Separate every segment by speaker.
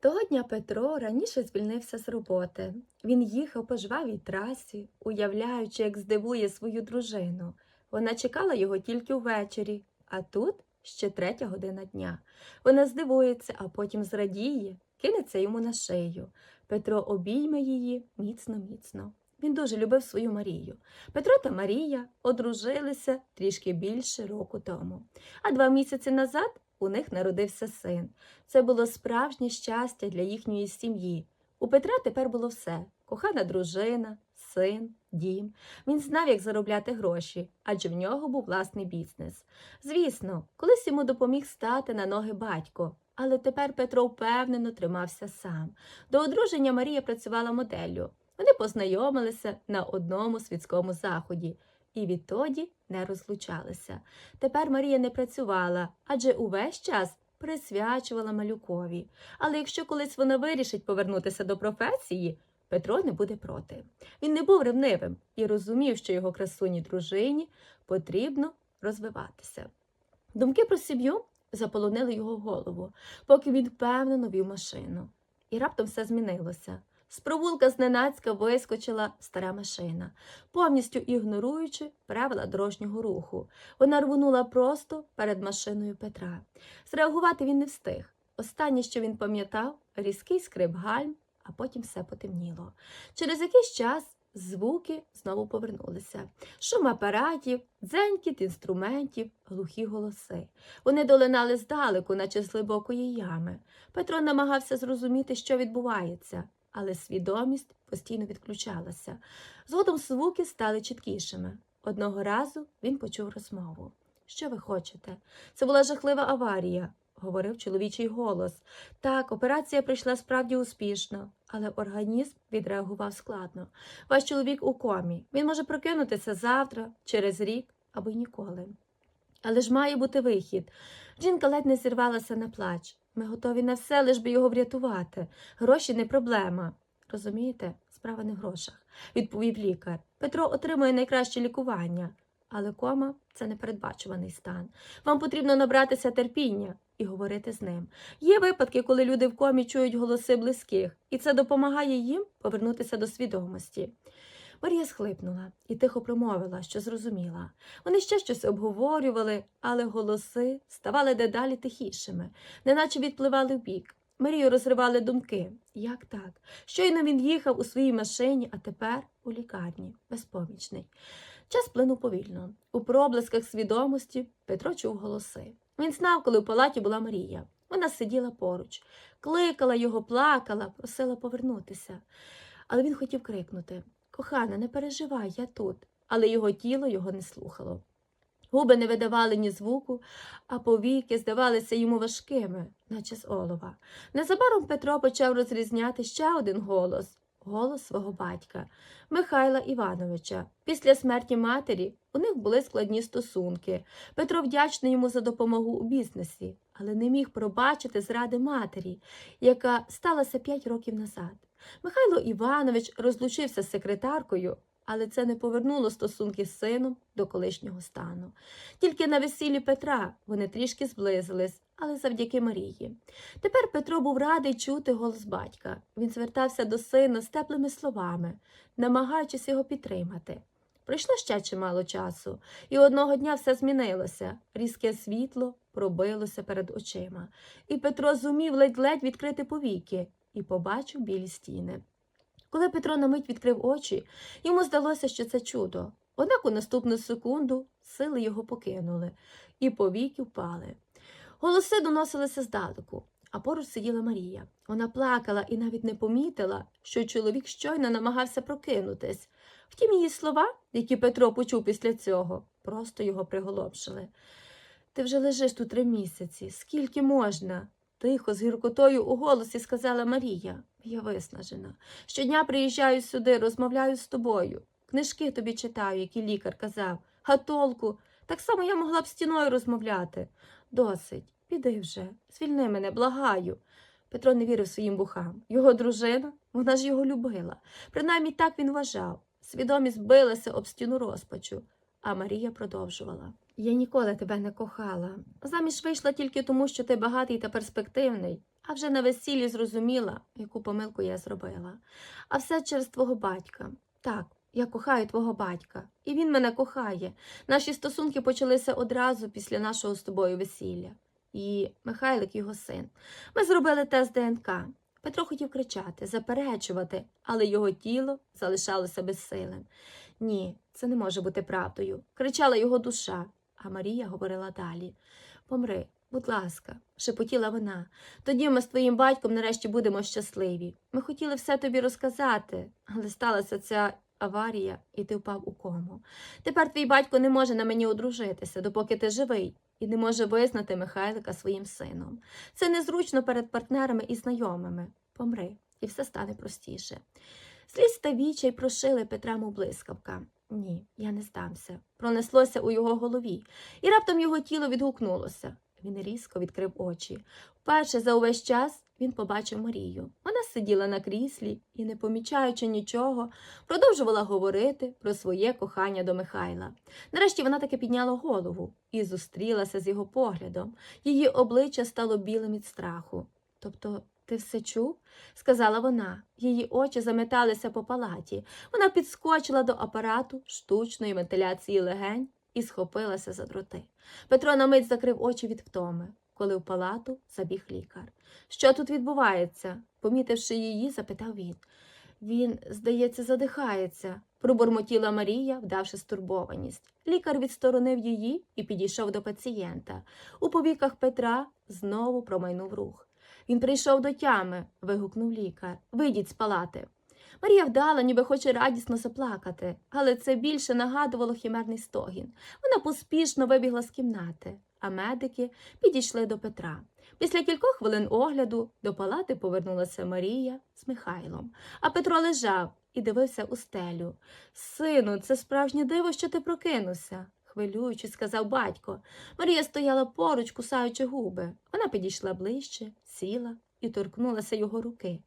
Speaker 1: Того дня Петро раніше звільнився з роботи. Він їхав по жвавій трасі, уявляючи, як здивує свою дружину. Вона чекала його тільки ввечері, а тут ще третя година дня. Вона здивується, а потім зрадіє, кинеться йому на шию. Петро обійме її міцно-міцно. Він дуже любив свою Марію. Петро та Марія одружилися трішки більше року тому. А два місяці назад у них народився син. Це було справжнє щастя для їхньої сім'ї. У Петра тепер було все: кохана дружина, син, дім. Він знав, як заробляти гроші, адже в нього був власний бізнес. Звісно, колись йому допоміг стати на ноги батько, але тепер Петро впевнено тримався сам. До одруження Марія працювала моделлю. Вони познайомилися на одному світському заході і відтоді не розлучалися. Тепер Марія не працювала, адже увесь час присвячувала малюкові. Але якщо колись вона вирішить повернутися до професії, Петро не буде проти. Він не був ревнивим і розумів, що його красуній дружині потрібно розвиватися. Думки про сім'ю заполонили його голову, поки він впевнено вів машину. І раптом все змінилося. З провулка зненацька вискочила стара машина, повністю ігноруючи правила дорожнього руху. Вона рвонула просто перед машиною Петра. Зреагувати він не встиг. Останнє, що він пам'ятав, різкий скрип гальм, а потім все потемніло. Через якийсь час звуки знову повернулися. Шум апаратів, дзенькіт інструментів, глухі голоси. Вони долинали здалеку, наче з глибокої ями. Петро намагався зрозуміти, що відбувається, але свідомість постійно відключалася. Згодом звуки стали чіткішими. Одного разу він почув розмову. Що ви хочете? Це була жахлива аварія, говорив чоловічий голос. Так, операція пройшла справді успішно, але організм відреагував складно. Ваш чоловік у комі. Він може прокинутися завтра, через рік або й ніколи. Але ж має бути вихід. Жінка ледь не зірвалася на плач. Ми готові на все, лиш би його врятувати. Гроші не проблема. Розумієте, справа не в грошах, відповів лікар. Петро отримує найкраще лікування, але кома це непередбачуваний стан. Вам потрібно набратися терпіння і говорити з ним. Є випадки, коли люди в комі чують голоси близьких, і це допомагає їм повернутися до свідомості. Марія схлипнула і тихо промовила, що зрозуміла. Вони ще щось обговорювали, але голоси ставали дедалі тихішими, неначе відпливали вбік. Марію розривали думки. Як так? Щойно він їхав у своїй машині, а тепер у лікарні, безпомічний. Час плинув повільно. У проблисках свідомості Петро чув голоси. Він знав, коли в палаті була Марія. Вона сиділа поруч, кликала його, плакала, просила повернутися. Але він хотів крикнути Кохана, не переживай, я тут. Але його тіло його не слухало. Губи не видавали ні звуку, а повіки здавалися йому важкими, наче з олова. Незабаром Петро почав розрізняти ще один голос голос свого батька Михайла Івановича. Після смерті матері у них були складні стосунки. Петро вдячний йому за допомогу у бізнесі, але не міг пробачити зради матері, яка сталася п'ять років назад. Михайло Іванович розлучився з секретаркою, але це не повернуло стосунки з сином до колишнього стану. Тільки на весіллі Петра вони трішки зблизились, але завдяки Марії. Тепер Петро був радий чути голос батька. Він звертався до сина з теплими словами, намагаючись його підтримати. Пройшло ще чимало часу, і одного дня все змінилося. Різке світло пробилося перед очима, і Петро зумів ледь-ледь відкрити повіки і побачив білі стіни. Коли Петро на мить відкрив очі, йому здалося, що це чудо. Однак у наступну секунду сили його покинули, і повіки впали. Голоси доносилися здалеку, а поруч сиділа Марія. Вона плакала і навіть не помітила, що чоловік щойно намагався прокинутись. Втім, її слова, які Петро почув після цього, просто його приголомшили. Ти вже лежиш тут три місяці. Скільки можна? Тихо, з гіркотою у голосі сказала Марія. Я виснажена. Щодня приїжджаю сюди, розмовляю з тобою. Книжки тобі читаю, які лікар казав. А толку? Так само я могла б стіною розмовляти. Досить, піди вже, звільни мене, благаю. Петро не вірив своїм вухам. Його дружина, вона ж його любила. Принаймні так він вважав. Свідомість билася об стіну розпачу, а Марія продовжувала. Я ніколи тебе не кохала. Заміж вийшла тільки тому, що ти багатий та перспективний, а вже на весіллі зрозуміла, яку помилку я зробила. А все через твого батька. Так, я кохаю твого батька, і він мене кохає. Наші стосунки почалися одразу після нашого з тобою весілля. І Михайлик його син. Ми зробили тест ДНК. Петро хотів кричати, заперечувати, але його тіло залишалося безсилим. Ні, це не може бути правдою. Кричала його душа, а Марія говорила далі. Помри, будь ласка, шепотіла вона. Тоді ми з твоїм батьком нарешті будемо щасливі. Ми хотіли все тобі розказати, але сталася ця аварія, і ти впав у кому. Тепер твій батько не може на мені одружитися, допоки ти живий, і не може визнати Михайлика своїм сином. Це незручно перед партнерами і знайомими. Помри, і все стане простіше. Слід та вічай прошили Петра мов блискавка. Ні, я не здамся. Пронеслося у його голові, і раптом його тіло відгукнулося. Він різко відкрив очі. Вперше за увесь час він побачив Марію. Вона сиділа на кріслі і, не помічаючи нічого, продовжувала говорити про своє кохання до Михайла. Нарешті вона таки підняла голову і зустрілася з його поглядом. Її обличчя стало білим від страху. Тобто, ти все чув? сказала вона. Її очі заметалися по палаті. Вона підскочила до апарату штучної вентиляції легень і схопилася за дроти. Петро на мить закрив очі від втоми, коли в палату забіг лікар. Що тут відбувається? помітивши її, запитав він. Він, здається, задихається, пробурмотіла Марія, вдавши стурбованість. Лікар відсторонив її і підійшов до пацієнта. У повіках Петра знову промайнув рух. Він прийшов до тями, вигукнув лікар. Вийдіть з палати. Марія вдала, ніби хоче радісно заплакати, але це більше нагадувало хімерний стогін. Вона поспішно вибігла з кімнати, а медики підійшли до Петра. Після кількох хвилин огляду до палати повернулася Марія з Михайлом, а Петро лежав і дивився у стелю. Сину, це справжнє диво, що ти прокинувся, хвилюючись, сказав батько. Марія стояла поруч, кусаючи губи. Вона підійшла ближче, сіла і торкнулася його руки.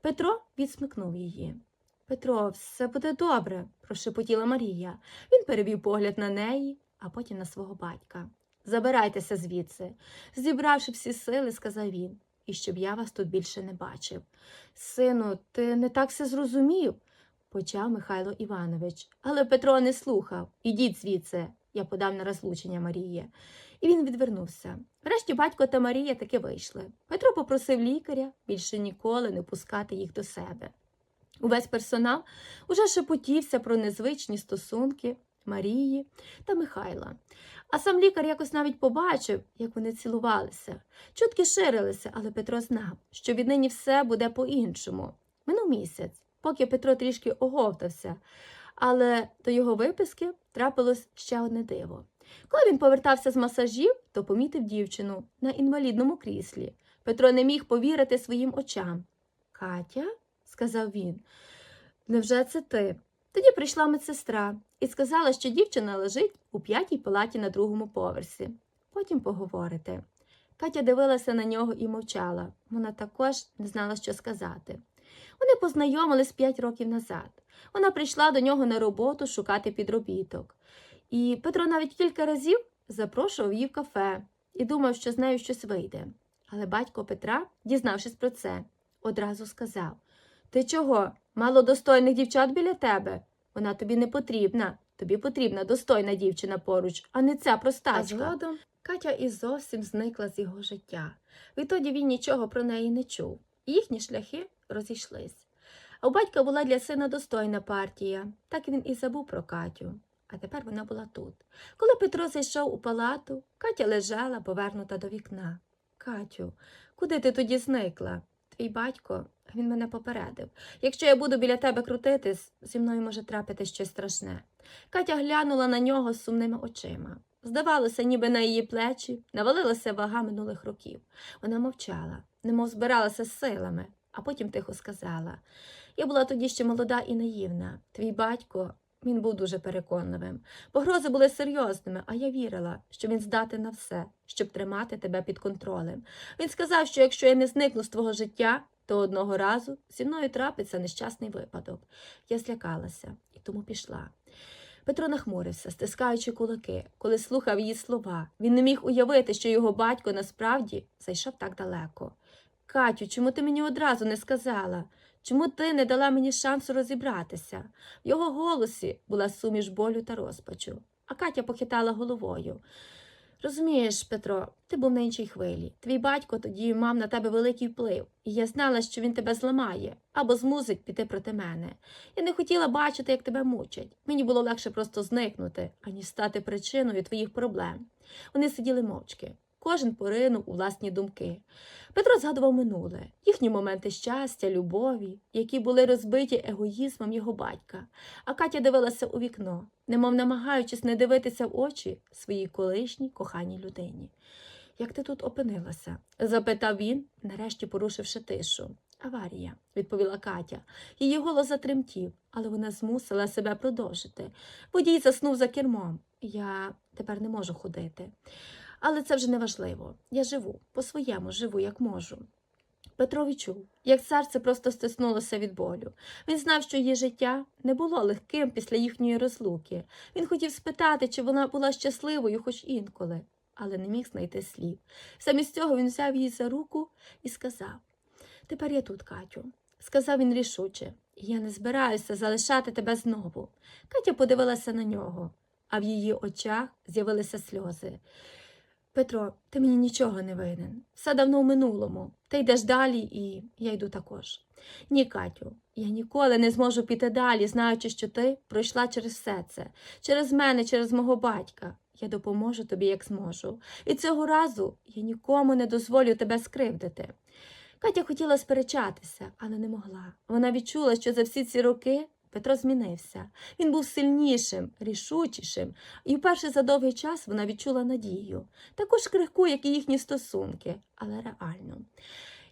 Speaker 1: Петро відсмикнув її. Петро, все буде добре, прошепотіла Марія. Він перевів погляд на неї, а потім на свого батька. Забирайтеся звідси. Зібравши всі сили, сказав він, і щоб я вас тут більше не бачив. Сину, ти не так все зрозумів, почав Михайло Іванович. Але Петро не слухав. Ідіть звідси, я подав на розлучення Марії. І він відвернувся. Врешті батько та Марія таки вийшли. Петро попросив лікаря більше ніколи не пускати їх до себе. Увесь персонал уже шепотівся про незвичні стосунки Марії та Михайла. А сам лікар якось навіть побачив, як вони цілувалися. Чутки ширилися, але Петро знав, що віднині все буде по-іншому. Минув місяць, поки Петро трішки оговтався, але до його виписки трапилось ще одне диво. Коли він повертався з масажів, то помітив дівчину на інвалідному кріслі. Петро не міг повірити своїм очам. Катя, сказав він, невже це ти? Тоді прийшла медсестра і сказала, що дівчина лежить у п'ятій палаті на другому поверсі. Потім поговорите. Катя дивилася на нього і мовчала. Вона також не знала, що сказати. Вони познайомились п'ять років назад. Вона прийшла до нього на роботу шукати підробіток. І Петро навіть кілька разів запрошував її в кафе і думав, що з нею щось вийде. Але батько Петра, дізнавшись про це, одразу сказав Ти чого? Мало достойних дівчат біля тебе? Вона тобі не потрібна. Тобі потрібна достойна дівчина поруч, а не ця А простачка. згодом Катя і зовсім зникла з його життя. Відтоді він нічого про неї не чув. і Їхні шляхи розійшлись. У батька була для сина достойна партія, так він і забув про Катю. А тепер вона була тут. Коли Петро зайшов у палату, Катя лежала, повернута до вікна. Катю, куди ти тоді зникла? Твій батько, він мене попередив. Якщо я буду біля тебе крутитись, зі мною може трапити щось страшне. Катя глянула на нього з сумними очима. Здавалося, ніби на її плечі навалилася вага минулих років. Вона мовчала, немов збиралася з силами, а потім тихо сказала Я була тоді ще молода і наївна. Твій батько, він був дуже переконливим. Погрози були серйозними, а я вірила, що він здатен на все, щоб тримати тебе під контролем. Він сказав, що якщо я не зникну з твого життя, то одного разу зі мною трапиться нещасний випадок. Я злякалася і тому пішла. Петро нахмурився, стискаючи кулаки, коли слухав її слова. Він не міг уявити, що його батько насправді зайшов так далеко. Катю, чому ти мені одразу не сказала? Чому ти не дала мені шансу розібратися? В його голосі була суміш болю та розпачу, а Катя похитала головою. Розумієш, Петро, ти був на іншій хвилі. Твій батько тоді мав на тебе великий вплив, і я знала, що він тебе зламає або змусить піти проти мене. Я не хотіла бачити, як тебе мучать. Мені було легше просто зникнути, аніж стати причиною твоїх проблем. Вони сиділи мовчки. Кожен поринув у власні думки. Петро згадував минуле, їхні моменти щастя, любові, які були розбиті егоїзмом його батька. А Катя дивилася у вікно, немов намагаючись не дивитися в очі своїй колишній коханій людині. Як ти тут опинилася? запитав він, нарешті порушивши тишу. Аварія, відповіла Катя. Її голос затремтів, але вона змусила себе продовжити. Водій заснув за кермом. Я тепер не можу ходити. Але це вже не важливо. Я живу, по-своєму живу, як можу. Петро відчув, як серце просто стиснулося від болю. Він знав, що її життя не було легким після їхньої розлуки. Він хотів спитати, чи вона була щасливою хоч інколи, але не міг знайти слів. Замість цього він взяв її за руку і сказав: Тепер я тут, Катю. Сказав він рішуче, я не збираюся залишати тебе знову. Катя подивилася на нього, а в її очах з'явилися сльози. Петро, ти мені нічого не винен. Все давно в минулому. Ти йдеш далі, і я йду також. Ні, Катю, я ніколи не зможу піти далі, знаючи, що ти пройшла через все це, через мене, через мого батька. Я допоможу тобі, як зможу. І цього разу я нікому не дозволю тебе скривдити. Катя хотіла сперечатися, але не могла. Вона відчула, що за всі ці роки Петро змінився. Він був сильнішим, рішучішим, і вперше за довгий час вона відчула надію, також крихку, як і їхні стосунки, але реально.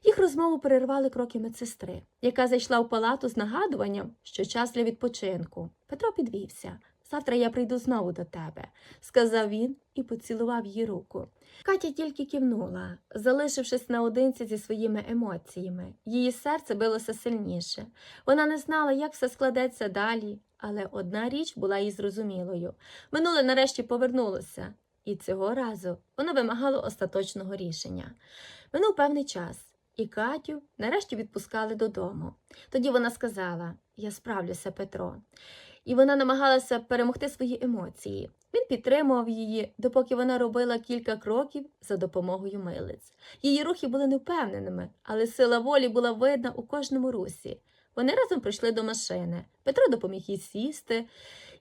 Speaker 1: Їх розмову перервали кроки медсестри, яка зайшла в палату з нагадуванням, що час для відпочинку. Петро підвівся. Завтра я прийду знову до тебе, сказав він і поцілував її руку. Катя тільки кивнула, залишившись наодинці зі своїми емоціями. Її серце билося сильніше. Вона не знала, як все складеться далі, але одна річ була їй зрозумілою. Минуле нарешті повернулося, і цього разу воно вимагало остаточного рішення. Минув певний час, і Катю нарешті відпускали додому. Тоді вона сказала: Я справлюся, Петро. І вона намагалася перемогти свої емоції. Він підтримував її, допоки вона робила кілька кроків за допомогою милиць. Її рухи були невпевненими, але сила волі була видна у кожному русі. Вони разом прийшли до машини. Петро допоміг їй сісти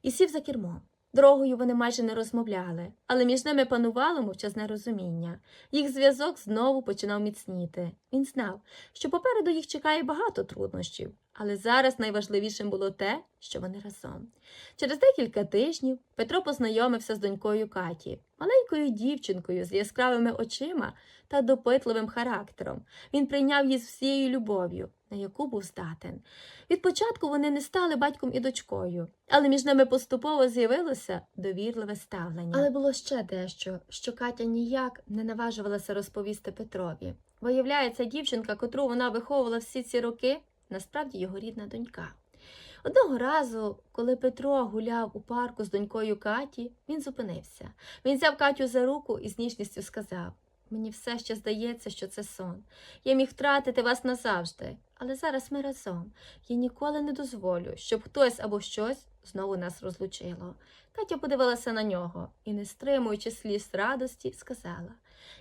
Speaker 1: і сів за кермо. Дорогою вони майже не розмовляли, але між ними панувало мовчазне розуміння. Їх зв'язок знову починав міцніти. Він знав, що попереду їх чекає багато труднощів, але зараз найважливішим було те, що вони разом. Через декілька тижнів Петро познайомився з донькою Каті, маленькою дівчинкою з яскравими очима та допитливим характером. Він прийняв її з всією любов'ю, на яку був здатен. Від початку вони не стали батьком і дочкою, але між ними поступово з'явилося довірливе ставлення. Але було ще дещо, що Катя ніяк не наважувалася розповісти Петрові. Виявляється, дівчинка, котру вона виховувала всі ці роки, насправді його рідна донька. Одного разу, коли Петро гуляв у парку з донькою Каті, він зупинився. Він взяв Катю за руку і з ніжністю сказав Мені все ще здається, що це сон. Я міг втратити вас назавжди, але зараз ми разом. Я ніколи не дозволю, щоб хтось або щось знову нас розлучило. Катя подивилася на нього і, не стримуючи сліз радості, сказала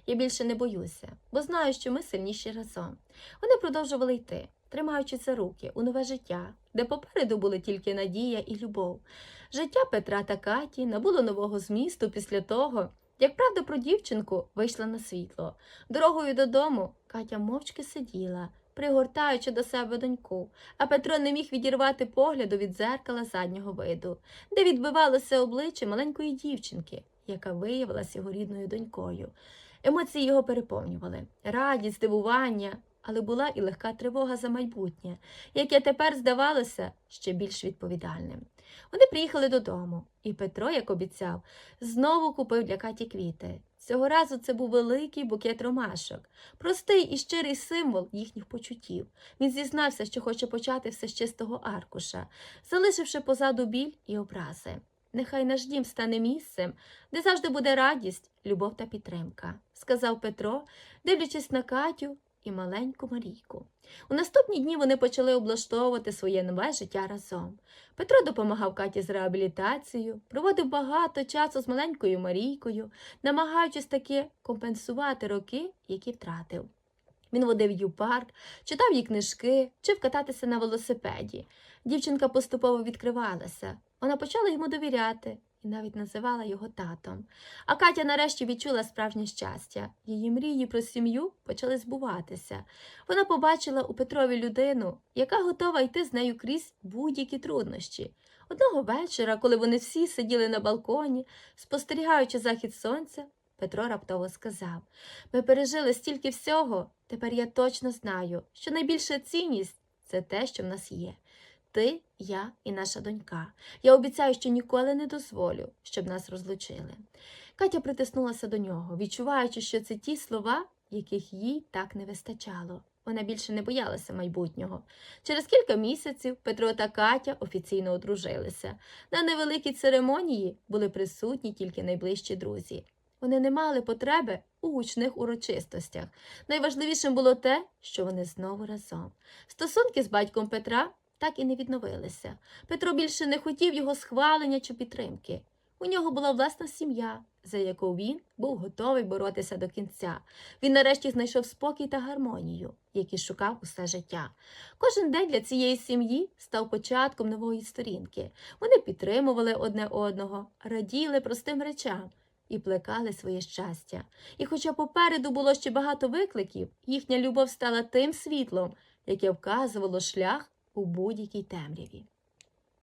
Speaker 1: Я більше не боюся, бо знаю, що ми сильніші разом. Вони продовжували йти, тримаючи за руки у нове життя, де попереду були тільки надія і любов. Життя Петра та Каті набуло нового змісту після того, як правда про дівчинку вийшла на світло. Дорогою додому Катя мовчки сиділа, пригортаючи до себе доньку, а Петро не міг відірвати погляду від дзеркала заднього виду, де відбивалося обличчя маленької дівчинки, яка виявилася його рідною донькою. Емоції його переповнювали радість, здивування, але була і легка тривога за майбутнє, яке тепер здавалося ще більш відповідальним. Вони приїхали додому, і Петро, як обіцяв, знову купив для Каті квіти. Цього разу це був великий букет ромашок, простий і щирий символ їхніх почуттів. Він зізнався, що хоче почати все з чистого аркуша, залишивши позаду біль і образи. Нехай наш дім стане місцем, де завжди буде радість, любов та підтримка, сказав Петро, дивлячись на Катю, і маленьку Марійку. У наступні дні вони почали облаштовувати своє нове життя разом. Петро допомагав Каті з реабілітацією, проводив багато часу з маленькою Марійкою, намагаючись таки компенсувати роки, які втратив. Він водив її в парк, читав їй книжки, вчив кататися на велосипеді. Дівчинка поступово відкривалася. Вона почала йому довіряти і навіть називала його татом. А Катя нарешті відчула справжнє щастя. Її мрії про сім'ю почали збуватися. Вона побачила у Петрові людину, яка готова йти з нею крізь будь-які труднощі. Одного вечора, коли вони всі сиділи на балконі, спостерігаючи захід сонця, Петро раптово сказав Ми пережили стільки всього. Тепер я точно знаю, що найбільша цінність це те, що в нас є. Ти, я і наша донька. Я обіцяю, що ніколи не дозволю, щоб нас розлучили. Катя притиснулася до нього, відчуваючи, що це ті слова, яких їй так не вистачало. Вона більше не боялася майбутнього. Через кілька місяців Петро та Катя офіційно одружилися. На невеликій церемонії були присутні тільки найближчі друзі. Вони не мали потреби у гучних урочистостях. Найважливішим було те, що вони знову разом. Стосунки з батьком Петра так і не відновилися. Петро більше не хотів його схвалення чи підтримки. У нього була власна сім'я, за яку він був готовий боротися до кінця. Він нарешті знайшов спокій та гармонію, які шукав усе життя. Кожен день для цієї сім'ї став початком нової сторінки. Вони підтримували одне одного, раділи простим речам і плекали своє щастя. І хоча попереду було ще багато викликів, їхня любов стала тим світлом, яке вказувало шлях у будь-якій темряві.